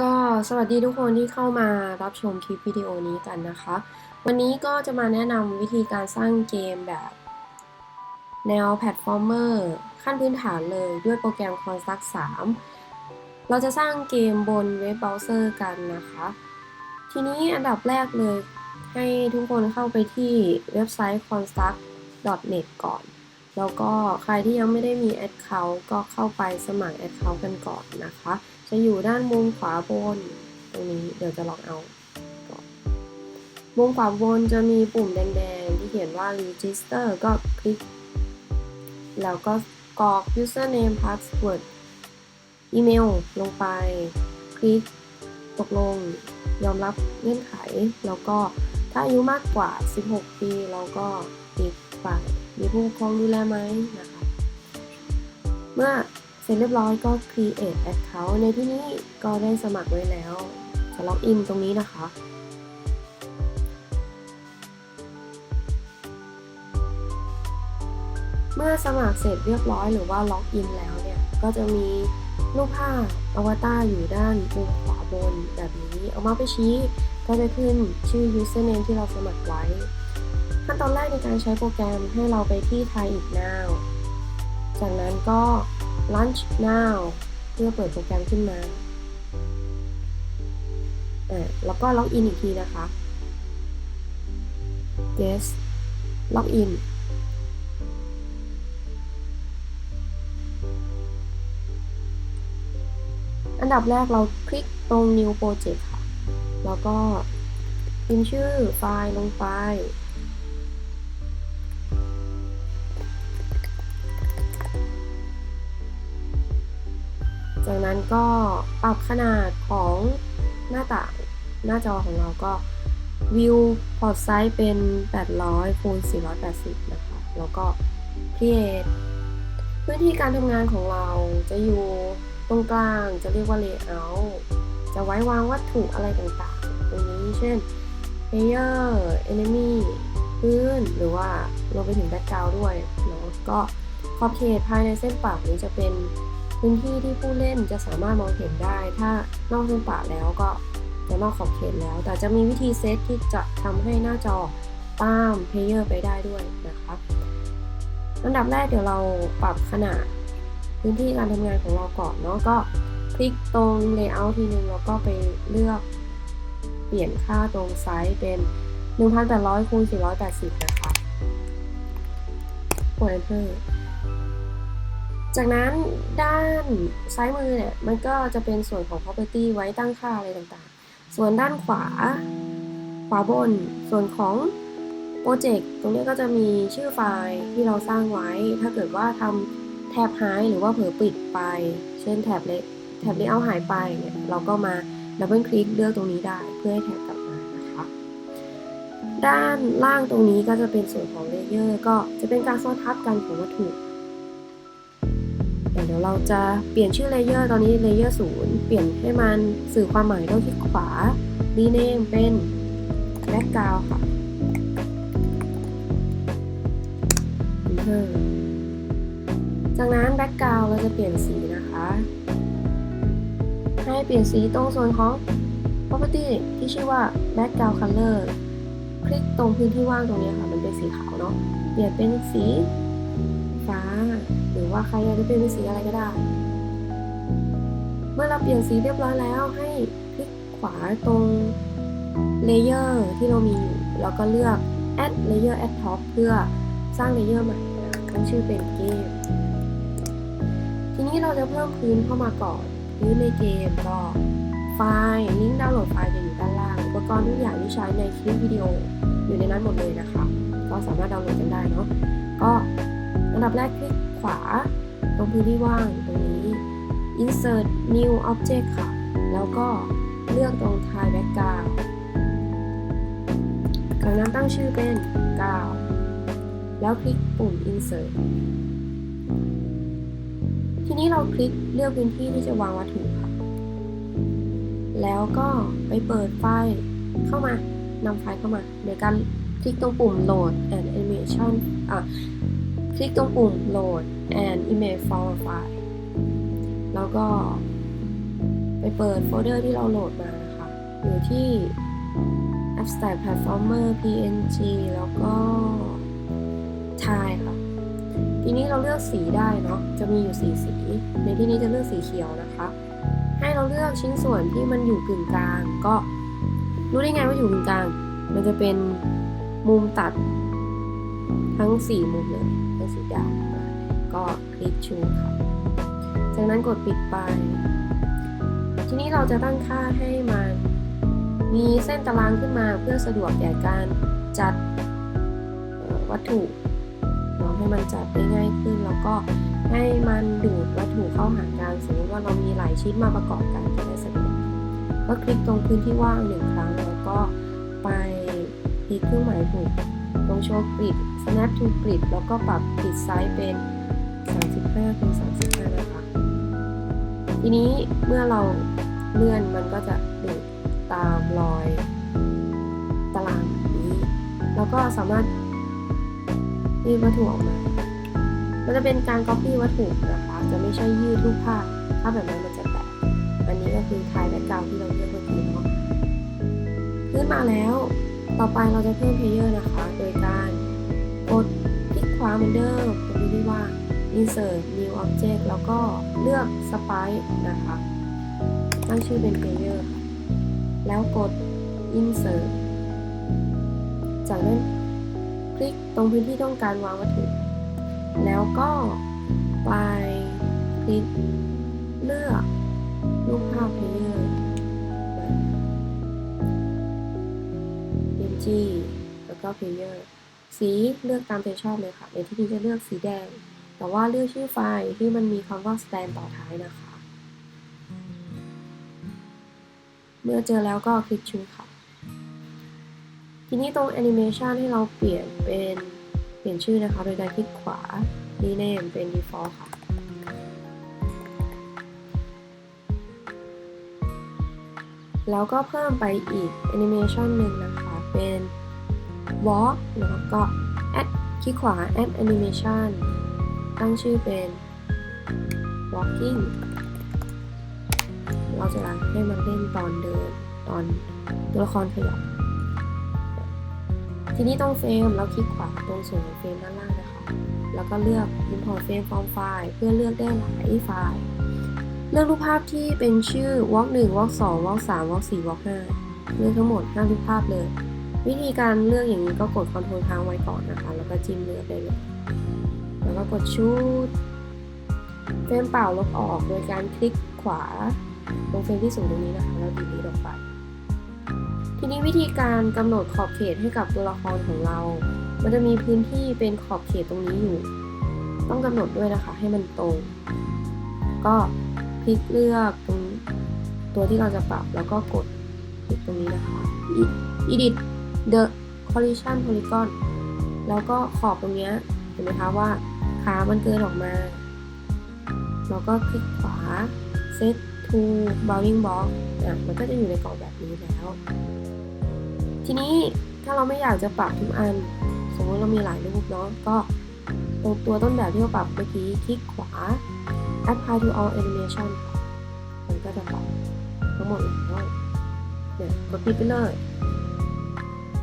ก็สวัสดีทุกคนที่เข้ามารับชมคลิปวิดีโอนี้กันนะคะ วันนี้ก็จะมาแนะนำวิธีการสร้างเกมแบบ แนวแพลตฟอร์มเมอร์ขั้นพื้นฐานเลยด้วยโปรแกรม Construct 3 เราจะสร้างเกมบนเว็บเบราว์เซอร์กันนะคะ ทีนี้อันดับแรกเลย ให้ทุกคนเข้าไปที่เว็บไซต์ construct.net ก่อน แล้วก็ใครที่ยังไม่ได้มี Account ก็เข้าไปสมัคร Account กันก่อนนะคะ จะอยู่ด้านมุมขวาบน ตรงนี้เดี๋ยวจะลองเอามุมขวาบนจะมีปุ่มแดงๆ ที่เขียนว่า register ก็คลิก แล้วก็กรอก username password อีเมลลงไป คลิก ตกลง ยอมรับเงื่อนไข แล้วก็ถ้าอายุมากกว่า 16 ปีเราก็คลิกไปมีผู้ปกครองดูแลไหมนะคะ เมื่อ เสร็จเรียบร้อยก็ create account ในที่นี้ก็ได้สมัครไว้แล้ว จะล็อกอินตรงนี้นะคะ เมื่อสมัครเสร็จเรียบร้อยหรือว่าล็อกอินแล้วเนี่ย ก็จะมีรูปภาพอวตารอยู่ด้านมุมขวาบนแบบนี้ เอามาไปชี้ก็จะขึ้นชื่อ username ที่เราสมัครไว้ ขั้นตอนแรกในการใช้โปรแกรมให้เราไปที่ Try It Now จากนั้นก็ Launch Now เพื่อเปิดโปรแกรมขึ้นมาอ่าแล้วก็ล็อกอินอีกทีนะคะ Yes ล็อกอินอันดับแรกเราคลิกตรง New Project ค่ะ แล้วก็พิมพ์ชื่อไฟล์ลงไป จากนั้นก็ปรับขนาดของหน้าต่างหน้าจอของเราก็วิวพอร์ตไซส์เป็น 800คูณ480 นะคะ แล้วก็ create พื้นที่การทำงานของเราจะอยู่ตรงกลางจะเรียกว่า layout จะไว้วางวัตถุอะไรต่างๆ ตรงนี้เช่น layer enemy พื้นหรือว่ารวมไปถึง background ด้วยเนาะก็ขอบเขตภายในเส้นปากนี้จะเป็น พื้นที่ที่ผู้เล่นจะสามารถมองเห็นได้ ถ้านอกเส้นป่าแล้วก็จะนอกขอบเขตแล้ว แต่จะมีวิธีเซตที่จะทำให้หน้าจอตามเพลเยอร์ไปได้ด้วยนะคะอันดับแรกเดี๋ยวเราปรับขนาดพื้นที่การทำงานของเราก่อนเนาะก็คลิกตรง layout ทีนึงแล้วก็ไปเลือกเปลี่ยนค่าตรงไซส์เป็น 1,800คูณ480 นะคะกด enter จากนั้นด้านซ้ายมือเนี่ยมันก็จะเป็นส่วนของ property ไว้ตั้งค่าอะไรต่างๆ ส่วนด้านขวา ขวาบน ส่วนของโปรเจกต์ตรงนี้ก็จะมีชื่อไฟล์ที่เราสร้างไว้ ถ้าเกิดว่าทำแท็บหายหรือว่าเผลอปิดไป เช่นแท็บเล็กแท็บนี้เอาหายไปเนี่ยเราก็มาดับเบิลคลิกเลือกตรงนี้ได้เพื่อให้แท็บกลับมานะคะด้านล่างตรงนี้ก็จะเป็นส่วนของเลเยอร์ก็จะเป็นการซ้อนทับกันของวัตถุ เดี๋ยวเราจะเปลี่ยนชื่อเลเยอร์ตอนนี้เลเยอร์ศูนย์เปลี่ยนให้มันสื่อความหมายต้องที่ขวา rename เป็น background ค่ะจากนั้น background เราจะเปลี่ยนสีนะคะ ให้เปลี่ยนสีตรงส่วนของ property ที่ชื่อว่า background color คลิกตรงพื้นที่ว่างตรงนี้ค่ะ มันเป็นสีขาวเนาะ เปลี่ยนเป็นสีฟ้า ว่าใครอยากจะเปลี่ยนเป็นสีอะไรก็ได้ เมื่อเราเปลี่ยนสีเรียบร้อยแล้วให้คลิกขวาตรงเลเยอร์ที่เรามีอยู่แล้วก็เลือก add layer add top เพื่อสร้างเลเยอร์ใหม่ตั้งชื่อเป็นเกม ทีนี้เราจะเพิ่มพื้นเข้ามาก่อนพื้นในเกมก็ไฟล์ลิงก์ดาวน์โหลดไฟล์จะอยู่ด้านล่างอุปกรณ์ทุกอย่างที่ใช้ในคลิปวิดีโออยู่ในนั้นหมดเลยนะคะ ก็สามารถดาวน์โหลดกันได้เนาะก็อันดับแรกคลิก ขวา ตรงพื้นที่ว่างตรงนี้ insert new object ค่ะ แล้วก็เลือกตรง tie background จากนั้นตั้งชื่อเป็นกาวแล้วคลิกปุ่ม insert ทีนี้เราคลิกเลือกพื้นที่ที่จะวางวัตถุค่ะ แล้วก็ไปเปิดไฟล์เข้ามานำไฟล์เข้ามา โดยการคลิกตรงปุ่ม load and animation อะ คลิกตรงปุ่ม load and image from file แล้วก็ไปเปิดโฟลเดอร์ที่เราโหลดมานะคะอยู่ที่ abstract platformer png แล้วก็ tile ค่ะทีนี้เราเลือกสีได้เนาะ จะมีอยู่สีสี ในที่นี้จะเลือกสีเขียวนะคะ ให้เราเลือกชิ้นส่วนที่มันอยู่กึ่งกลาง ก็รู้ได้ไงว่าอยู่กึ่งกลาง มันจะเป็นมุมตัดทั้ง 4 มุมเลย เป็นสีดำก็คลิกชูค่ะ จากนั้นกดปิดไป ทีนี้เราจะตั้งค่าให้มันมีเส้นตารางขึ้นมาเพื่อสะดวกแก่การจัดวัตถุเนาะให้มันจัดได้ง่ายขึ้น แล้วก็ให้มันดูดวัตถุเข้าหากันสมมติว่าเรามีหลายชิ้นมาประกอบกันจะได้สะดวกก็คลิกตรงพื้นที่ว่างหนึ่งครั้งแล้วก็ไปคลิกเครื่องหมายถูก โชว์กริด snap to grid แล้วก็ปรับกริดไซส์เป็น 35คูณ35 นะคะ ทีนี้เมื่อเราเลื่อนมันก็จะดูดตามรอยตารางแบบนี้ แล้วก็สามารถยืดวัตถุออกมา มันจะเป็นการ copy วัตถุนะคะ จะไม่ใช่ยืดรูปภาพ ถ้าแบบนั้นมันจะแตก อันนี้ก็คือทายแบ็กกราวที่เราเลือกเมื่อกี้เนาะขึ้นมาแล้ว ต่อไปเราจะเพิ่มเพลเยอร์นะคะ โดยก ดคลิกขวาเหมือนเดิมตรงนี้ที่ว่า insert new object แล้วก็เลือก sprite นะคะตั้งชื่อเป็น player แล้วกด insert จากนั้นคลิกตรงพื้นที่ต้องการวางวัตถุ แล้วก็ไปคลิกเลือกรูปภาพ player PNG แล้วก็ player สีเลือกตามใจชอบเลยค่ะ ในที่นี้จะเลือกสีแดง แต่ว่าเลือกชื่อไฟล์ที่มันมีคำว่า stand ต่อท้ายนะคะ เมื่อเจอแล้วก็คลิกชูค่ะ ทีนี้ตรง animation ให้เราเปลี่ยนเป็นเปลี่ยนชื่อนะคะ โดยการคลิกขวา rename เป็น default ค่ะแล้วก็เพิ่มไปอีก animation หนึ่งนะคะ เป็น walk แล้วก็ add คลิกขวา add animation ตั้งชื่อเป็น walking เราจะให้มันเล่นตอนเดินตอนตัวละครขยับ ทีนี้ต้องเฟรมเราคลิกขวาตรงส่วนของเฟรมด้านล่างนะคะ แล้วก็เลือก import frame from file เพื่อเลือกได้หลายไฟล์ เลือกรูปภาพที่เป็นชื่อ walk 1 walk 2 walk 3 walk 4 walk 5เลือกทั้งหมด5รูปภาพเลย วิธีการเลือกอย่างนี้ก็กด Ctrl ค้างไว้ก่อนนะคะ แล้วก็จิ้มเลือกได้เลยแล้วก็กดชูดเฟรมเปล่าลบออกโดยการคลิกขวาตรงเฟรมที่สูงตรงนี้นะคะแล้วดีลีทออกไป ทีนี้วิธีการกำหนดขอบเขตให้กับตัวละครของเรา มันจะมีพื้นที่เป็นขอบเขตตรงนี้อยู่ ต้องกำหนดด้วยนะคะ ให้มันตรง ก็คลิกเลือกตรงตัวที่เราจะปรับแล้วก็กดคลิกตรงนี้นะคะ edit the collision polygon แล้วก็ขอบตรงนี้เห็นไหมคะว่าขามันเกินออกมา แล้วก็คลิกขวา set to bounding box อะมันก็จะอยู่ในกรอบแบบนี้แล้ว ทีนี้ถ้าเราไม่อยากจะปรับทุกอัน สมมติเรามีหลายรูปเนาะก็ตรงตัวต้นแบบที่เราปรับเมื่อกี้คลิกขวา apply to all animation มันก็จะปรับทั้งหมดแล้วเนี่ยกดปิดไปเลย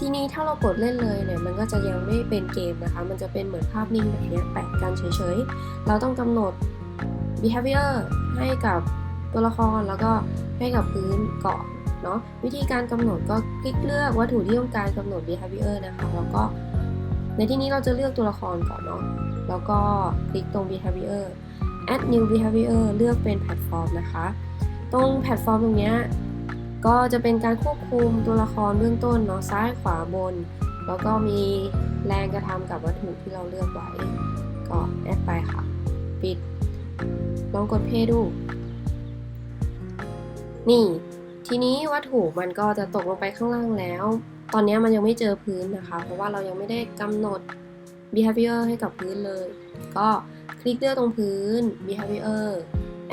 ทีนี้ถ้าเรากดเล่นเลยเนี่ยมันก็จะยังไม่เป็นเกมนะคะ มันจะเป็นเหมือนภาพนิ่งแบบนี้แปะกันเฉยๆ เราต้องกำหนด behavior ให้กับตัวละครแล้วก็ให้กับพื้นเก่อนเนาะวิธีการกำหนดก็คลิกเลือกวัตถุที่ต้องการกำหนด behavior นะคะแล้วก็ในที่นี้เราจะเลือกตัวละครก่อนเนาะแล้วก็คลิกตรง behavior add new behavior เลือกเป็นแพลตฟอร์มนะคะ ตรงแพลตฟอร์มตรงนี้ ก็จะเป็นการควบคุมตัวละครเบื้องต้นเนาะซ้ายขวาบน แล้วก็มีแรงกระทำกับวัตถุที่เราเลือกไว้ ก็แอดไปค่ะ ปิด ลองกดเพย์ดู นี่ ทีนี้วัตถุมันก็จะตกลงไปข้างล่างแล้ว ตอนนี้มันยังไม่เจอพื้นนะคะ เพราะว่าเรายังไม่ได้กำหนด behavior ให้กับพื้นเลย ก็คลิกเลือกตรงพื้น behavior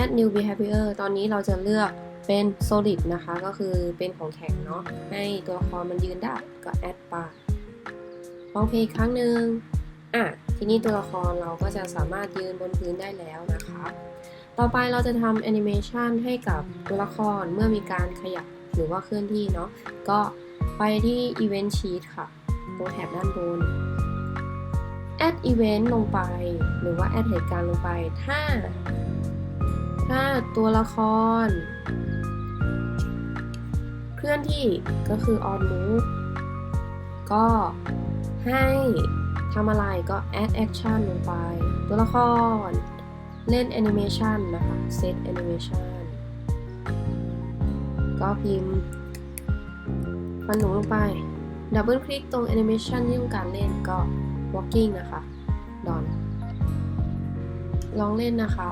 add new behavior ตอนนี้เราจะเลือก เป็น solid นะคะก็คือเป็นของแข็งเนาะให้ตัวละครมันยืนได้ก็ add ไปลองเพลย์ครั้งหนึ่งอะทีนี้ตัวละครเราก็จะสามารถยืนบนพื้นได้แล้วนะคะ ต่อไปเราจะทำแอนิเมชันให้กับตัวละครเมื่อมีการขยับหรือว่าเคลื่อนที่เนาะก็ไปที่ Event Sheet ค่ะตรงแถบด้านบน Add Event ลงไป หรือว่า Add เหตุการณ์ลงไป ถ้า ถ้าตัวละคร เพื่อนที่ก็คือ on move ก็ให้ทำอะไรก็ add action ลงไป ตัวละคร เล่น animation นะคะ set animation ก็พิมพ์ฟันหนูลงไป ดับเบิลคลิกตรง animation ที่ต้องการเล่นก็ walking นะคะ ดอน ลองเล่นนะคะ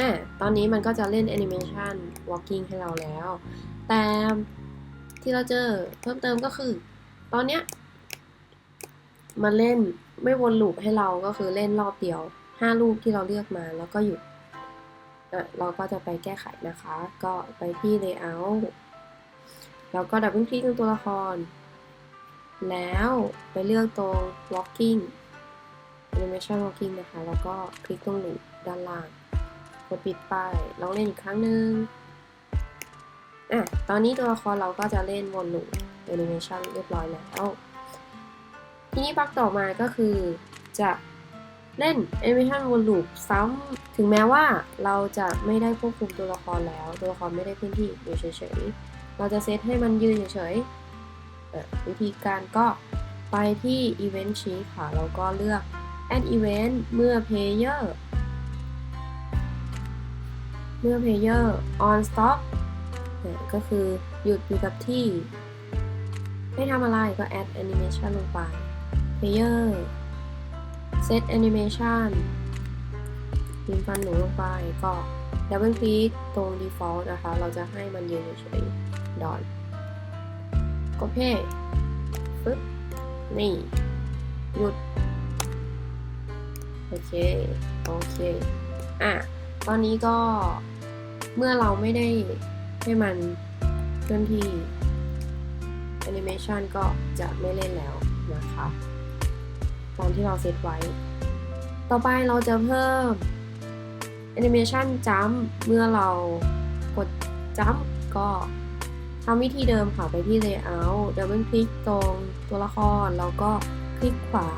อะตอนนี้มันก็จะเล่น animation walking ให้เราแล้ว แต่ที่เราเจอเพิ่มเติมก็คือ ตอนเนี้ยมันเล่นไม่วนลูปให้เราก็คือเล่นรอบเดียว5ลูกที่เราเลือกมาแล้วก็หยุดอะเราก็จะไปแก้ไขนะคะ ก็ไปที่ layout แล้วก็ดับเบิลคลิกตรงตัวละคร แล้วไปเลือกตรง walking animation walking นะคะ แล้วก็คลิกตรงหนูด้านล่าง ดปิดไป ลองเล่นอีกครั้งหนึ่งอะ ตอนนี้ตัวละครเราก็จะเล่นวนลูป animation เรียบร้อยแล้วทีนี้ปักต่อมาก็คือจะเล่น animation วนลูปซ้ำถึงแม้ว่าเราจะไม่ได้ควบคุมตัวละครแล้ว ตัวละครไม่ได้พื้นที่อยู่เฉยๆ เราจะเซตให้มันยืนเฉยๆอะวิธีการก็ไปที่ event sheet ค่ะ แล้วก็เลือก add event เมื่อ player เมื่อ player on stop เนี่ยก็คือหยุดอยู่กับที่ให้ทำอะไรก็ add animation ลงไป player set animation พิมพ์ฟันหนูลงไปก็ double click ตรง default นะคะ เราจะให้มันยืนเฉยๆดอนก็เพย์ปึ๊บ นี่ หยุด โอเค โอเค อะ ตอนนี้ก็เมื่อเราไม่ได้ให้มันเคลื่อนที่แอนิเมชันก็จะไม่เล่นแล้วนะคะตามที่เราเซตไว้ ต่อไปเราจะเพิ่มแอนิเมชันจัมเมื่อเรากดจัมก็ทำวิธีเดิมค่ะไปที่ Layout ดับเบิลคลิกตรงตัวละคร แล้วก็คลิกขวา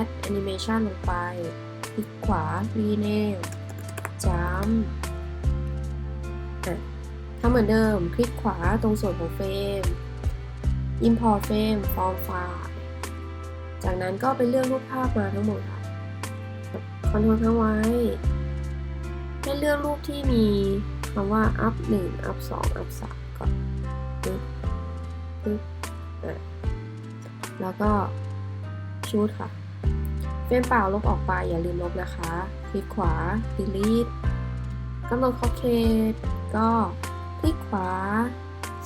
Add Animation ลงไป คลิกขวา Rename จัมอะทำเหมือนเดิม คลิกขวาตรงส่วนของเฟรม Import Frame From File จากนั้นก็ไปเลือกรูปภาพมาทั้งหมดค่ะคอนโทรลค้างไว้ ให้เลือกรูปที่มีคำว่า up 1 up 2 up 3ก่อนปึ๊บปึ๊บแล้วก็ชูดค่ะ เฟรมเปล่าลบออกไปอย่าลืมลบนะคะ คลิกขวา delete กำหนดขอบเขตก็คลิกขวา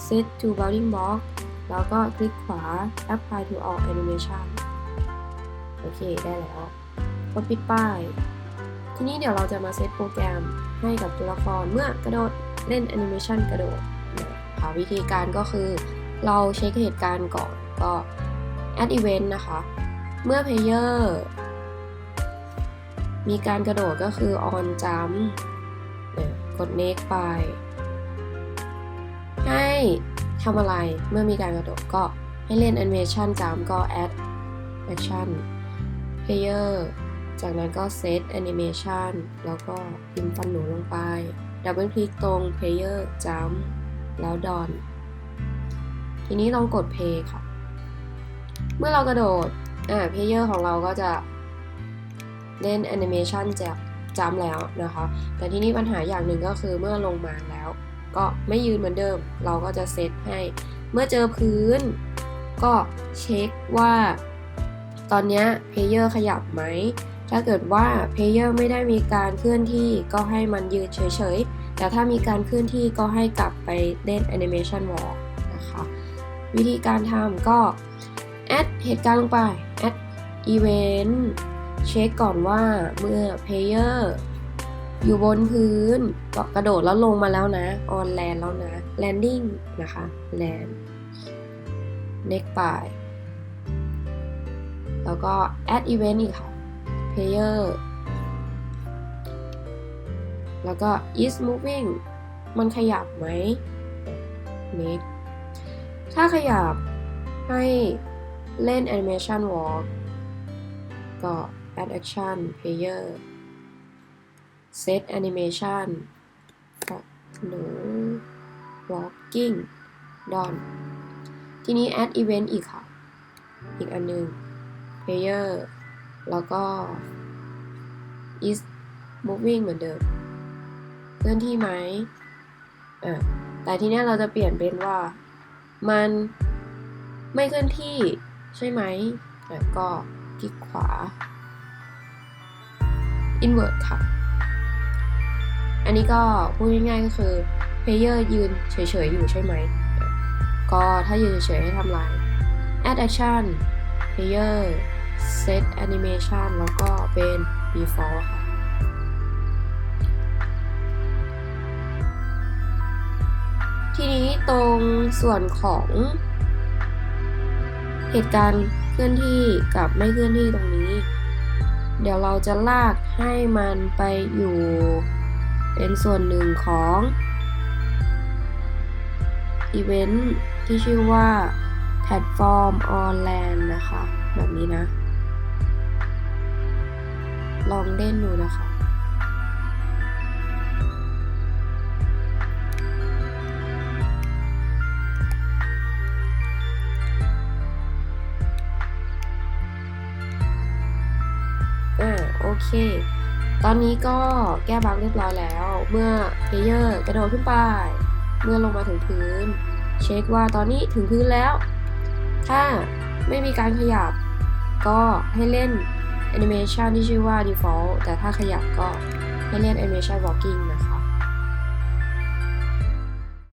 set to bounding box แล้วก็คลิกขวา apply to all animation โอเค ได้แล้วก็ปิดป้าย ทีนี้เดี๋ยวเราจะมาเซตโปรแกรมให้กับตัวละครเมื่อกระโดดเล่นแอนิเมชันกระโดดค่ะวิธีการก็คือ เราเช็คเหตุการณ์ก่อนก็ add event นะคะ เมื่อ player มีการกระโดดก็คือ on jump เนี่ยกด next ไป ให้ทำอะไรเมื่อมีการกระโดดก็ให้เล่น animation jump ก็ add action player จากนั้นก็ set animation แล้วก็พิมพ์ฟันหนูลงไป ดับเบิลคลิกตรง player jump แล้ว done ทีนี้ลองกด play ค่ะ เมื่อเรากระโดดอ่า player ของเราก็จะ เล่น animation จากจำแล้วนะคะ แต่ที่นี้ปัญหาอย่างหนึ่งก็คือเมื่อลงมาแล้ว ก็ไม่ยืนเหมือนเดิม เราก็จะเซตให้ เมื่อเจอพื้น ก็เช็คว่า ตอนนี้เพลเยอร์ขยับไหม ถ้าเกิดว่าเพลเยอร์ไม่ได้มีการเคลื่อนที่ก็ให้มันยืนเฉยๆ แต่ถ้ามีการเคลื่อนที่ก็ให้กลับไปเล่น Animation Walk นะคะ วิธีการทำก็ add เหตุการณ์ลงไป add event เเช็คก่อนว่าเมื่อ player อยู่บนพื้นก็กระโดดแล้วลงมาแล้วนะ on land แล้วนะ landing นะคะ land next ไปแล้วก็ add event อีกค่ะ player แล้วก็ is moving มันขยับไหม make ถ้าขยับให้เล่น animation walk ก็ add action player set animation ก็หนู walking done ทีนี้ add event อีกค่ะ อีกอันหนึ่ง player แล้วก็ is moving เหมือนเดิมเคลื่อนที่ไหมอะแต่ทีนี้เราจะเปลี่ยนเป็นว่ามันไม่เคลื่อนที่ใช่ไหมอะก็คลิกขวา invert ค่ะ อันนี้ก็พูดง่ายๆก็คือ player ยืนเฉยๆอยู่ใช่ไหม ก็ถ้ายืนเฉยๆให้ทำลาย add action player set animation แล้วก็เป็น default ค่ะทีนี้ตรงส่วนของเหตุการณ์เคลื่อนที่กับไม่เคลื่อนที่ตรงนี้ เดี๋ยวเราจะลากให้มันไปอยู่เป็นส่วนหนึ่งของอีเวนต์ที่ชื่อว่าแพลตฟอร์มออนไลน์นะคะ แบบนี้นะ ลองเล่นดูนะคะ ตอนนี้ก็แก้บังเรียบร้อยแล้ว เมื่อเพลเยอร์กระโดดขึ้นไป เมื่อลงมาถึงพื้น เช็คว่าตอนนี้ถึงพื้นแล้ว ถ้าไม่มีการขยับ ก็ให้เล่นแอนิเมชันที่ชื่อว่า default แต่ถ้าขยับก็ให้เล่นแอนิเมชัน walking นะ